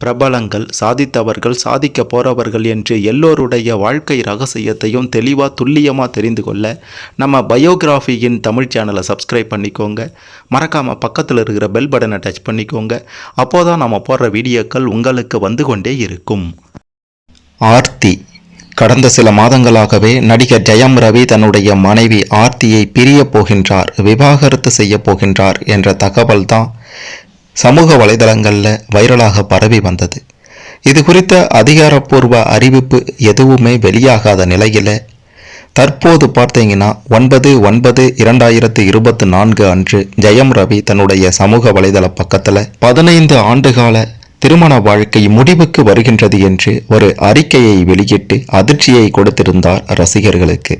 பிரபலங்கள் சாதித்தவர்கள் சாதிக்க போறவர்கள் என்று எல்லோருடைய வாழ்க்கை ரகசியத்தையும் தெளிவாக துல்லியமாக தெரிந்து கொள்ள நம்ம பயோகிராஃபியின் தமிழ் சேனலை சப்ஸ்கிரைப் பண்ணிக்கோங்க. மறக்காமல் பக்கத்தில் இருக்கிற பெல் பட்டனை டச் பண்ணிக்கோங்க. அப்போதான் நம்ம போடுற வீடியோக்கள் உங்களுக்கு வந்து கொண்டே இருக்கும். ஆர்த்தி. கடந்த சில மாதங்களாகவே நடிகர் ஜெயம் ரவி தன்னுடைய மனைவி ஆர்த்தியை பிரிய போகின்றார் விவாகரத்து செய்ய போகின்றார் என்ற தகவல் தான் சமூக வலைதளங்களில் வைரலாக பரவி வந்தது. இது குறித்த அதிகாரப்பூர்வ அறிவிப்பு எதுவுமே வெளியாகாத நிலையில் தற்போது பார்த்தீங்கன்னா ஒன்பது ஒன்பது இரண்டாயிரத்து இருபத்தி நான்கு அன்று ஜெயம் ரவி தன்னுடைய சமூக வலைதள பக்கத்தில் பதினைந்து ஆண்டுகால திருமண வாழ்க்கை முடிவுக்கு வருகின்றது என்று ஒரு அறிக்கையை வெளியிட்டு அதிர்ச்சியை கொடுத்திருந்தார் ரசிகர்களுக்கு.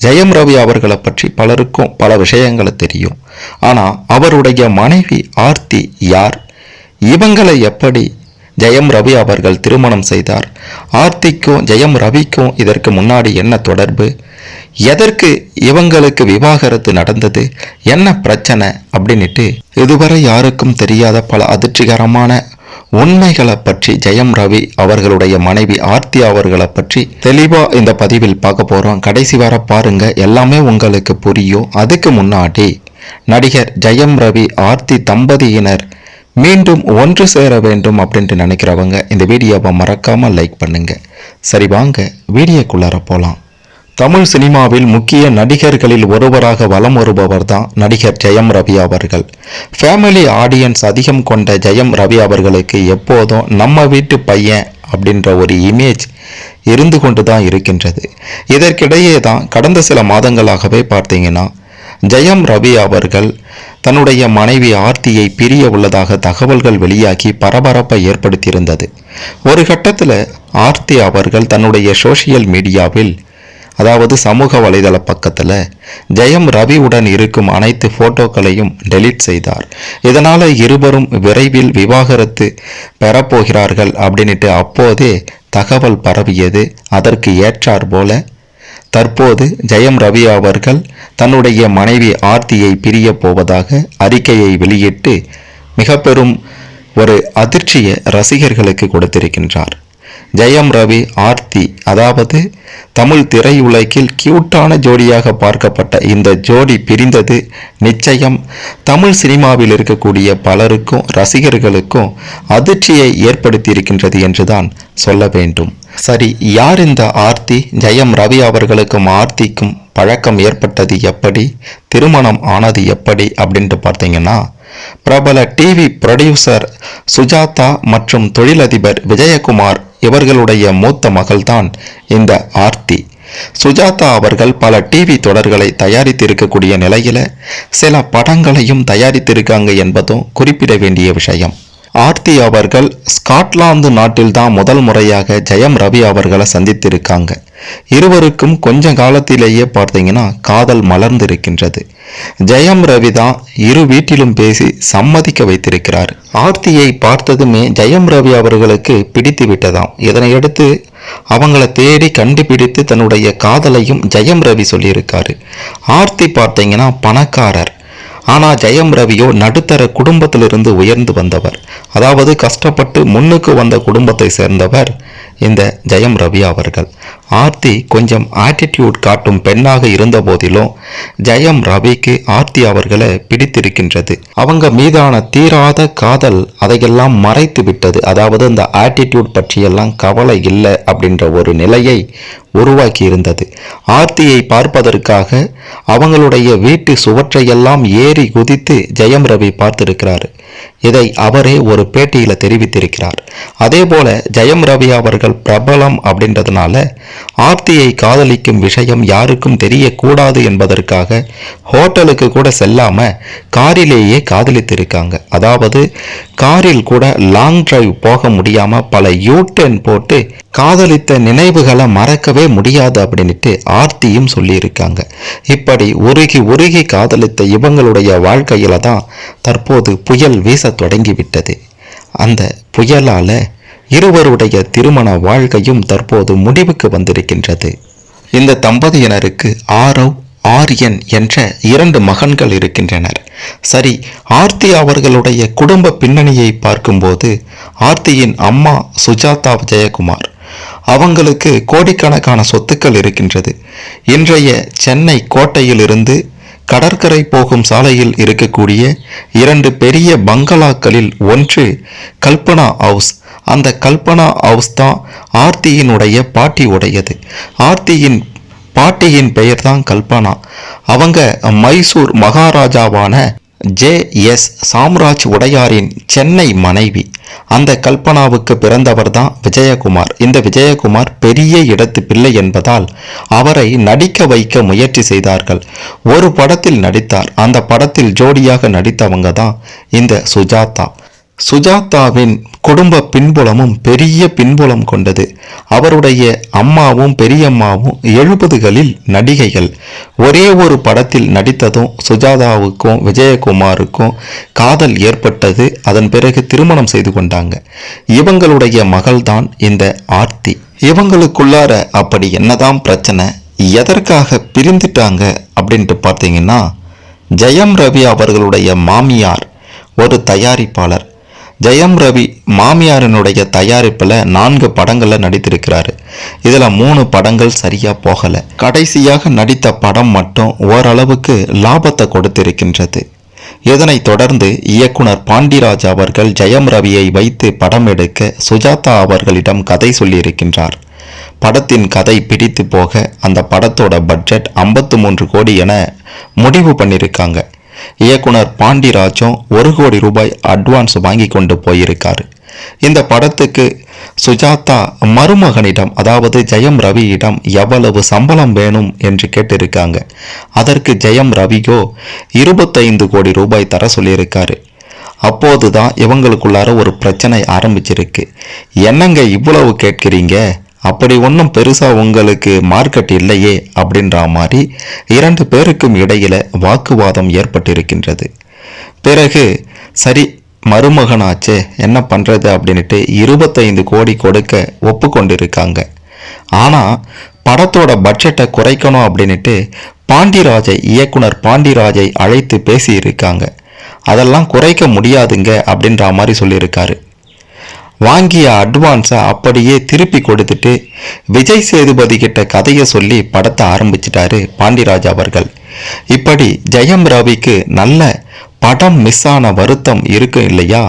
ஜெயம் ரவி அவர்களை பற்றி பலருக்கும் பல விஷயங்களை தெரியும். ஆனால் அவருடைய மனைவி ஆர்த்தி யார்? இவங்களை எப்படி ஜெயம் ரவி அவர்கள் திருமணம் செய்தார்? ஆர்த்திக்கும் ஜெயம் ரவிக்கும் இதற்கு முன்னாடி என்ன தொடர்பு? எதற்கு இவங்களுக்கு விவாகரத்து நடந்தது? என்ன பிரச்சனை? அப்படின்னுட்டு இதுவரை யாருக்கும் தெரியாத பல அதிர்ச்சிகரமான உண்மைகளை பற்றி ஜெயம் ரவி அவர்களுடைய மனைவி ஆர்த்தி அவர்களை பற்றி தெளிவா இந்த பதிவில் பார்க்க போறோம். கடைசி வர பாருங்க எல்லாமே உங்களுக்கு புரியும். அதுக்கு முன்னாடி நடிகர் ஜெயம் ரவி ஆர்த்தி தம்பதியினர் மீண்டும் ஒன்று சேர வேண்டும் அப்படின்ட்டு நினைக்கிறவங்க இந்த வீடியோவை மறக்காம லைக் பண்ணுங்க. சரி வாங்க வீடியோக்குள்ளார போலாம். தமிழ் சினிமாவில் முக்கிய நடிகர்களில் ஒருவராக வலம் வருபவர் தான் நடிகர் ஜெயம் ரவி அவர்கள். ஃபேமிலி ஆடியன்ஸ் அதிகம் கொண்ட ஜெயம் ரவி அவர்களுக்கு எப்போதும் நம்ம வீட்டு பையன் அப்படின்ற ஒரு இமேஜ் இருந்து கொண்டு தான் இருக்கின்றது. இதற்கிடையே தான் கடந்த சில மாதங்களாகவே பார்த்தீங்கன்னா ஜெயம் ரவி அவர்கள் தன்னுடைய மனைவி ஆர்த்தியை பிரிய உள்ளதாக தகவல்கள் வெளியாகி பரபரப்பை ஏற்படுத்தியிருந்தது. ஒரு கட்டத்தில் ஆர்த்தி அவர்கள் தன்னுடைய சோஷியல் மீடியாவில் அதாவது சமூக வலைதள பக்கத்தில் ஜெயம் ரவியுடன் இருக்கும் அனைத்து போட்டோக்களையும் டெலீட் செய்தார். இதனால் இருவரும் விரைவில் விவாகரத்து பெறப்போகிறார்கள் அப்படின்ட்டு அப்போதே தகவல் பரவியது. அதற்கு ஏற்றார் போல தற்போது ஜெயம் ரவி அவர்கள் தன்னுடைய மனைவி ஆர்த்தியை பிரியப் போவதாக அறிக்கையை வெளியிட்டு மிக பெரும் ஒரு அதிர்ச்சியை ரசிகர்களுக்கு கொடுத்திருக்கின்றார். ஜெயம் ரவி ஆர்த்தி. அதாவது தமிழ் திரையுலகில் கியூட்டான ஜோடியாக பார்க்கப்பட்ட இந்த ஜோடி பிரிந்தது நிச்சயம். தமிழ் சினிமாவில் இருக்கக்கூடிய பலருக்கும் ரசிகர்களுக்கும் அதிர்ச்சியை ஏற்படுத்தியிருக்கின்றது என்றுதான் சொல்ல வேண்டும். சரி யார் இந்த ஆர்த்தி? ஜெயம் ரவி அவர்களுக்கும் ஆர்த்திக்கும் பழக்கம் ஏற்பட்டது எப்படி? திருமணம் ஆனது எப்படி அப்படின்ட்டு பார்த்தீங்கன்னா பிரபல டிவி ப்ரொடியூசர் சுஜாதா மற்றும் தொழிலதிபர் விஜயகுமார் இவர்களுடைய மூத்த மகள்தான் இந்த ஆர்த்தி. சுஜாதா அவர்கள் பல டிவி தொடர்களை தயாரித்திருக்கக்கூடிய நிலையில சில படங்களையும் தயாரித்திருக்காங்க என்பதும் குறிப்பிட வேண்டிய விஷயம். ஆர்த்தி அவர்கள் ஸ்காட்லாந்து நாட்டில்தான் முதல் முறையாக ஜெயம் ரவி அவர்களை சந்தித்திருக்காங்க. இருவருக்கும் கொஞ்ச காலத்திலேயே பார்த்தீங்கன்னா காதல் மலர்ந்திருக்கின்றது. ஜெயம் ரவி தான் இரு வீட்டிலும் பேசி சம்மதிக்க வைத்திருக்கிறார். ஆர்த்தியை பார்த்ததுமே ஜெயம் ரவி அவர்களுக்கு பிடித்து விட்டதாம். இதனையடுத்து அவங்கள தேடி கண்டுபிடித்து தன்னுடைய காதலையும் ஜெயம் ரவி சொல்லியிருக்காரு. ஆர்த்தி பார்த்தீங்கன்னா பணக்காரர். ஆனால் ஜெயம் ரவியோ நடுத்தர குடும்பத்திலிருந்து உயர்ந்து வந்தவர். அதாவது கஷ்டப்பட்டு முன்னுக்கு வந்த குடும்பத்தை சேர்ந்தவர் இந்த ஜெயம் ரவி அவர்கள். ஆர்த்தி கொஞ்சம் ஆட்டிடியூட் காட்டும் பெண்ணாக இருந்த போதிலும் ஜெயம் ரவிக்கு ஆர்த்தி அவர்களை பிடித்திருக்கின்றது. அவங்க மீதான தீராத காதல் அதையெல்லாம் மறைத்து விட்டது. அதாவது அந்த ஆட்டிடியூட் பற்றியெல்லாம் கவலை இல்லை அப்படின்ற ஒரு நிலையை உருவாக்கி இருந்தது ஆர்த்தியை பார்ப்பதற்காக அவங்களுடைய வீட்டு சுவற்றையெல்லாம் ஏறி குதித்து ஜெயம் ரவி பார்த்திருக்கிறார். இதை அவரே ஒரு பேட்டியில் தெரிவித்திருக்கிறார். அதே போல ஜெயம் ரவி அவர்கள் பிரபலம் அப்படின்றதுனால ஆர்த்தியை காதலிக்கும் விஷயம் யாருக்கும் தெரியக்கூடாது என்பதற்காக ஹோட்டலுக்கு கூட செல்லாமல் காரிலேயே காதலித்திருக்காங்க. அதாவது காரில் கூட லாங் டிரைவ் போக முடியாமல் பல யூ டர்ன் போட்டு காதலித்த நினைவுகளை மறக்கவே முடியாது அப்படின்ட்டு ஆர்த்தியும் சொல்லியிருக்காங்க. இப்படி உருகி உருகி காதலித்த இவங்களுடைய வாழ்க்கையில தான் தற்போது புயல் வீச தொடங்கிவிட்டது. அந்த புயலால இருவருடைய திருமண வாழ்க்கையும் தற்போது முடிவுக்கு வந்திருக்கின்றது. இந்த தம்பதியினருக்கு ஆரவ் ஆரியன் என்ற இரண்டு மகன்கள் இருக்கின்றனர். சரி ஆர்த்தி அவர்களுடைய குடும்ப பின்னணியை பார்க்கும்போது ஆர்த்தியின் அம்மா சுஜாதா ஜெயக்குமார் அவங்களுக்கு கோடிக்கணக்கான சொத்துக்கள் இருக்கின்றது. இன்றைய சென்னை கோட்டையிலிருந்து கடற்கரை போகும் சாலையில் இருக்கக்கூடிய இரண்டு பெரிய பங்களாக்களில் ஒன்று கல்பனா ஹவுஸ். அந்த கல்பனா ஹவுஸ் தான் ஆர்த்தியினுடைய பாட்டி உடையது ஆர்த்தியின் பாட்டியின் பெயர் தான் கல்பனா. அவங்க மைசூர் மகாராஜாவான ஜே எஸ் சாம்ராஜ் உடையாரின் சென்னை மனைவி. அந்த கல்பனாவுக்கு பிறந்தவர் தான் விஜயகுமார். இந்த விஜயகுமார் பெரிய இடத்து பிள்ளை என்பதால் அவரை நடிக்க வைக்க முயற்சி செய்தார்கள். ஒரு படத்தில் நடித்தார். அந்த படத்தில் ஜோடியாக நடித்தவங்க தான் இந்த சுஜாதா. சுஜாதாவின் குடும்ப பின்புலமும் பெரிய பின்புலம் கொண்டது. அவருடைய அம்மாவும் பெரியம்மாவும் எழுபதுகளில் நடிகைகள். ஒரே ஒரு படத்தில் நடித்ததும் சுஜாதாவுக்கும் விஜயகுமாருக்கும் காதல் ஏற்பட்டது. அதன் பிறகு திருமணம் செய்து கொண்டாங்க. இவங்களுடைய மகள்தான் இந்த ஆர்த்தி. இவங்களுக்குள்ளார அப்படி என்னதான் பிரச்சனை? எதற்காக பிரிந்துட்டாங்க அப்படின்ட்டு பார்த்தீங்கன்னா ஜெயம் ரவி அவர்களுடைய மாமியார் ஒரு தயாரிப்பாளர். ஜெயம் ரவி மாமியாரினுடைய தயாரிப்பில் நான்கு படங்களில் நடித்திருக்கிறாரு. இதில் மூணு படங்கள் சரியாக போகலை. கடைசியாக நடித்த படம் மட்டும் ஓரளவுக்கு லாபத்தை கொடுத்திருக்கின்றது. இதனைத் தொடர்ந்து இயக்குனர் பாண்டிராஜ் அவர்கள் ஜெயம் ரவியை வைத்து படம் எடுக்க சுஜாதா அவர்களிடம் கதை சொல்லியிருக்கின்றார். படத்தின் கதை பிடித்து போக அந்த படத்தோட பட்ஜெட் 53 மூன்று கோடி என முடிவு பண்ணியிருக்காங்க. இயக்குனர் பாண்டிராஜும் ஒரு கோடி ரூபாய் அட்வான்ஸ் வாங்கி கொண்டு போயிருக்காரு. இந்த படத்துக்கு சுஜாதா மருமகனிடம் அதாவது ஜெயம் ரவியிடம் எவ்வளவு சம்பளம் வேணும் என்று கேட்டிருக்காங்க. அதற்கு ஜெயம் ரவியோ இருபத்தைந்து கோடி ரூபாய் தர சொல்லியிருக்காரு. அப்போதுதான் இவங்களுக்குள்ளார ஒரு பிரச்சனை ஆரம்பிச்சிருக்கு. என்னங்க இவ்வளவு கேட்கிறீங்க? அப்படி ஒன்றும் பெருசாக உங்களுக்கு மார்க்கெட் இல்லையே அப்படின்ற மாதிரி இரண்டு பேருக்கும் இடையில் வாக்குவாதம் ஏற்பட்டிருக்கின்றது. பிறகு சரி மருமகனாச்சே என்ன பண்ணுறது அப்படின்ட்டு இருபத்தைந்து கோடி கொடுக்க ஒப்புக்கொண்டிருக்காங்க. ஆனால் படத்தோட பட்ஜெட்டை குறைக்கணும் அப்படின்ட்டு பாண்டிராஜை இயக்குனர் பாண்டிராஜை அழைத்து பேசியிருக்காங்க. அதெல்லாம் குறைக்க முடியாதுங்க அப்படின்ற மாதிரி சொல்லியிருக்காரு. வாங்கிய அட்வான்ஸை அப்படியே திருப்பி கொடுத்துட்டு விஜய் சேதுபதி கிட்ட கதையை சொல்லி படத்தை ஆரம்பிச்சிட்டாரு பாண்டிராஜ் அவர்கள். இப்படி ஜெயம் ரவிக்கு நல்ல படம் மிஸ் ஆன வருத்தம் இருக்கு இல்லையா?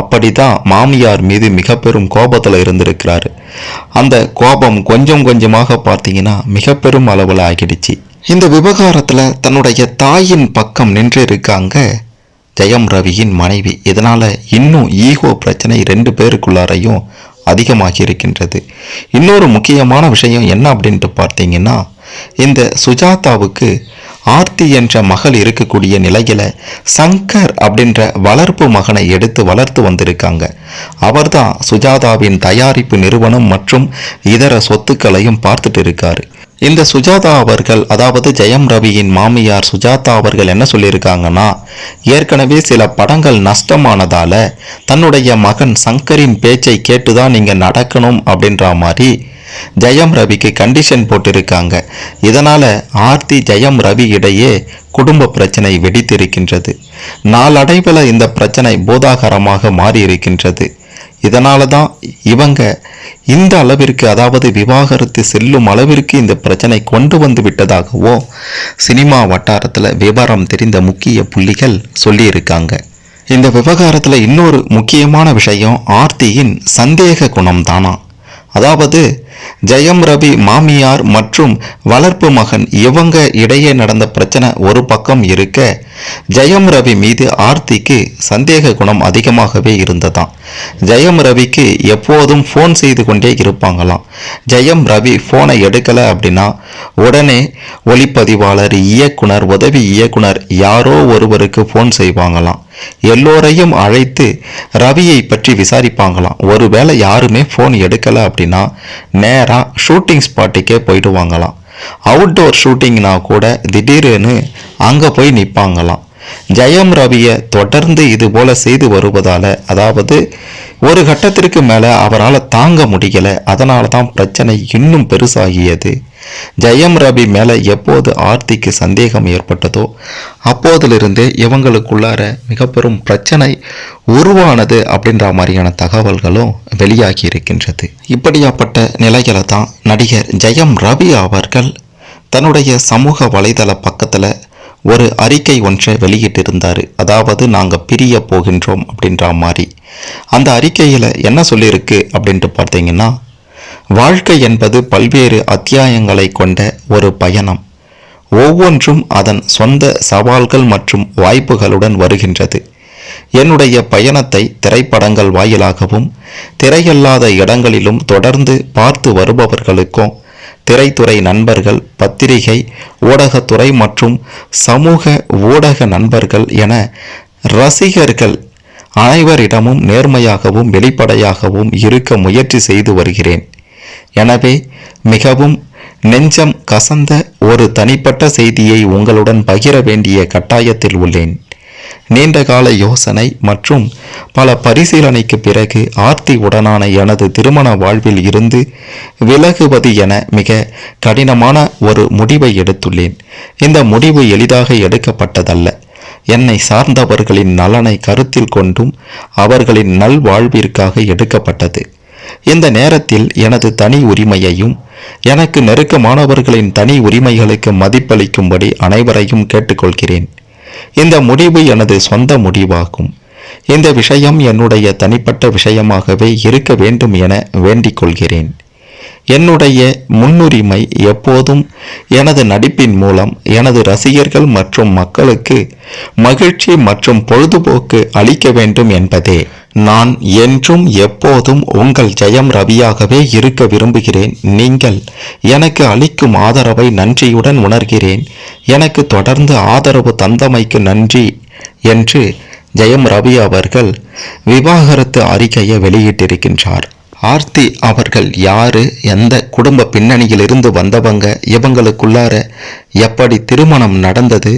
அப்படிதான் மாமியார் மீது மிக பெரும் கோபத்தில் இருந்திருக்கிறாரு. அந்த கோபம் கொஞ்சம் கொஞ்சமாக பார்த்தீங்கன்னா மிக பெரும் அளவில் ஆகிடுச்சு. இந்த விவகாரத்தில் தன்னுடைய தாயின் பக்கம் நின்று இருக்காங்க ஜெயம் ரவியின் மனைவி. இதனால் இன்னும் ஈகோ பிரச்சனை ரெண்டு பேருக்குள்ளாரையும் அதிகமாகி இருக்கின்றது. இன்னொரு முக்கியமான விஷயம் என்ன அப்படின்ட்டு பார்த்தீங்கன்னா இந்த சுஜாதாவுக்கு ஆர்த்தி என்ற மகள் இருக்கக்கூடிய நிலையில் சங்கர் அப்படின்ற வளர்ப்பு மகனை எடுத்து வளர்த்து வந்திருக்காங்க. அவர்தான் சுஜாதாவின் தயாரிப்பு நிறுவனம் மற்றும் இதர சொத்துக்களையும் பார்த்துட்டு இருக்காரு. இந்த சுஜாதா அவர்கள் அதாவது ஜெயம் ரவியின் மாமியார் சுஜாதா அவர்கள் என்ன சொல்லியிருக்காங்கன்னா ஏற்கனவே சில படங்கள் நஷ்டமானதால தன்னுடைய மகன் சங்கரின் பேச்சை கேட்டுதான் நீங்கள் நடக்கணும் அப்படின்ற மாதிரி ஜெயம் ரவிக்கு கண்டிஷன் போட்டிருக்காங்க. இதனால் ஆர்த்தி ஜெயம் ரவி இடையே குடும்ப பிரச்சனை வெடித்திருக்கின்றது. நாளடைவில் இந்த பிரச்சனை பூதாகரமாக மாறியிருக்கின்றது. இதனால தான் இவங்க இந்த அளவிற்கு அதாவது விவாகரத்து செல்லும் அளவிற்கு இந்த பிரச்சனை கொண்டு வந்து விட்டதாகவோ சினிமா வட்டாரத்தில் விவரம் தெரிந்த முக்கிய புள்ளிகள் சொல்லியிருக்காங்க. இந்த விவகாரத்தில் இன்னொரு முக்கியமான விஷயம் ஆர்த்தியின் சந்தேக குணம் தானா அதாவது ஜெயம் ரவி மாமியார் மற்றும் வளர்ப்பு மகன் இவங்க இடையே நடந்த பிரச்சனை ஒரு பக்கம் இருக்க ஜெயம் ரவி மீது ஆர்த்திக்கு சந்தேக குணம் அதிகமாகவே இருந்ததாம். ஜெயம் ரவிக்கு எப்போதும் ஃபோன் செய்து கொண்டே இருப்பாங்களாம். ஜெயம் ரவி ஃபோனை எடுக்கலை அப்படின்னா உடனே ஒளிப்பதிவாளர் இயக்குனர் உதவி இயக்குனர் யாரோ ஒருவருக்கு ஃபோன் செய்வாங்களாம். எல்லோரையும் அழைத்து ரவியை பற்றி விசாரிப்பாங்களாம். ஒருவேளை யாருமே ஃபோன் எடுக்கலை அப்படின்னா நேராக ஷூட்டிங் ஸ்பாட்டுக்கே போயிடுவாங்களாம். அவுட்டோர் ஷூட்டிங்னா கூட திடீர்னு அங்கே போய் நிற்பாங்களாம் ஜெயம் ரவியை தொடர்ந்து இது போல செய்து வருவதால அதாவது ஒரு கட்டத்திற்கு மேலே அவரால் தாங்க முடியலை. அதனால தான் பிரச்சனை இன்னும் பெருசாகியது. ஜெயம் ரவி மேலே எப்போது ஆர்த்திக்கு சந்தேகம் ஏற்பட்டதோ அப்போதிலிருந்தே இவங்களுக்குள்ளார மிக பெரும் பிரச்சனை உருவானது அப்படின்ற மாதிரியான தகவல்களும் வெளியாகி இருக்கின்றது. இப்படியாப்பட்ட நிலைகளை தான் நடிகர் ஜெயம் ரவி அவர்கள் தன்னுடைய சமூக வலைதள பக்கத்தில் ஒரு அறிக்கை ஒன்றை வெளியிட்டிருந்தார். அதாவது நாங்கள் பிரிய போகின்றோம் அப்படின்ற மாதிரி. அந்த அறிக்கையில் என்ன சொல்லியிருக்கு அப்படின்ட்டு பார்த்தீங்கன்னா வாழ்க்கை என்பது பல்வேறு அத்தியாயங்களை கொண்ட ஒரு பயணம். ஒவ்வொன்றும் அதன் சொந்த சவால்கள் மற்றும் வாய்ப்புகளுடன் வருகின்றது. என்னுடைய பயணத்தை திரைப்படங்கள் வாயிலாகவும் திரையல்லாத இடங்களிலும் தொடர்ந்து பார்த்து வருபவர்களுக்கும் திரைத்துறை நண்பர்கள் பத்திரிகை ஊடகத்துறை மற்றும் சமூக ஊடக நண்பர்கள் என ரசிகர்கள் அனைவரிடமும் நேர்மையாகவும் வெளிப்படையாகவும் இருக்க முயற்சி செய்து வருகிறேன். எனவே மிகவும் நெஞ்சம் கசந்த ஒரு தனிப்பட்ட செய்தியை உங்களுடன் பகிர வேண்டிய கட்டாயத்தில் உள்ளேன். நீண்டகால யோசனை மற்றும் பல பரிசீலனைக்கு பிறகு ஆர்த்தி உடனான எனது திருமண வாழ்வில் இருந்து விலகுவது என மிக கடினமான ஒரு முடிவை எடுத்துள்ளேன். இந்த முடிவு எளிதாக எடுக்கப்பட்டதல்ல. என்னை சார்ந்தவர்களின் நலனை கருத்தில் கொண்டும் அவர்களின் நல்வாழ்விற்காக எடுக்கப்பட்டது. இந்த நேரத்தில் எனது தனி உரிமையையும் எனக்கு நெருக்கமானவர்களின் தனி உரிமைகளுக்கு மதிப்பளிக்கும்படி அனைவரையும் கேட்டுக்கொள்கிறேன். இந்த முடிவு எனது சொந்த முடிவாகும். இந்த விஷயம் என்னுடைய தனிப்பட்ட விஷயமாகவே இருக்க வேண்டும் என வேண்டிக் கொள்கிறேன் என்னுடைய முன்னுரிமை எப்போதும் எனது நடிப்பின் மூலம் எனது ரசிகர்கள் மற்றும் மக்களுக்கு மகிழ்ச்சி மற்றும் பொழுதுபோக்கு அளிக்க வேண்டும் என்பதே. நான் என்றும் எப்போதும் உங்கள் ஜெயம் ரவியாகவே இருக்க விரும்புகிறேன். நீங்கள் எனக்கு அளிக்கும் ஆதரவை நன்றியுடன் உணர்கிறேன். எனக்கு தொடர்ந்து ஆதரவு தந்தமைக்கு நன்றி என்று ஜெயம் ரவி அவர்கள் விவாகரத்து அறிக்கையை வெளியிட்டிருக்கின்றார். ஆர்த்தி அவர்கள் யாரு? எந்த குடும்ப பின்னணியிலிருந்து வந்தவங்க? இவங்களுக்குள்ளார எப்படி திருமணம் நடந்தது?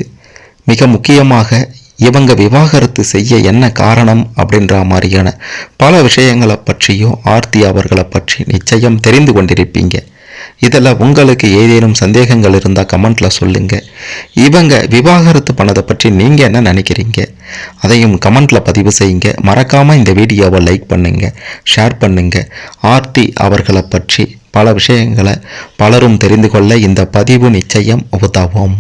மிக முக்கியமாக இவங்க விவாகரத்து செய்ய என்ன காரணம்? அப்படின்ற மாதிரியான பல விஷயங்களை பற்றியும் ஆர்த்தி அவர்களை பற்றி நிச்சயம் தெரிந்து கொண்டிருப்பீங்க. இதில் உங்களுக்கு ஏதேனும் சந்தேகங்கள் இருந்தால் கமெண்ட்டில் சொல்லுங்கள் இவங்க விவாகரத்து பண்ணதை பற்றி நீங்கள் என்ன நினைக்கிறீங்க? அதையும் கமெண்ட்டில் பதிவு செய்யுங்க. மறக்காமல் இந்த வீடியோவை லைக் பண்ணுங்கள் ஷேர் பண்ணுங்கள் ஆர்த்தி அவர்களை பற்றி பல விஷயங்களை பலரும் தெரிந்து கொள்ள இந்த பதிவு நிச்சயம் உதவும்.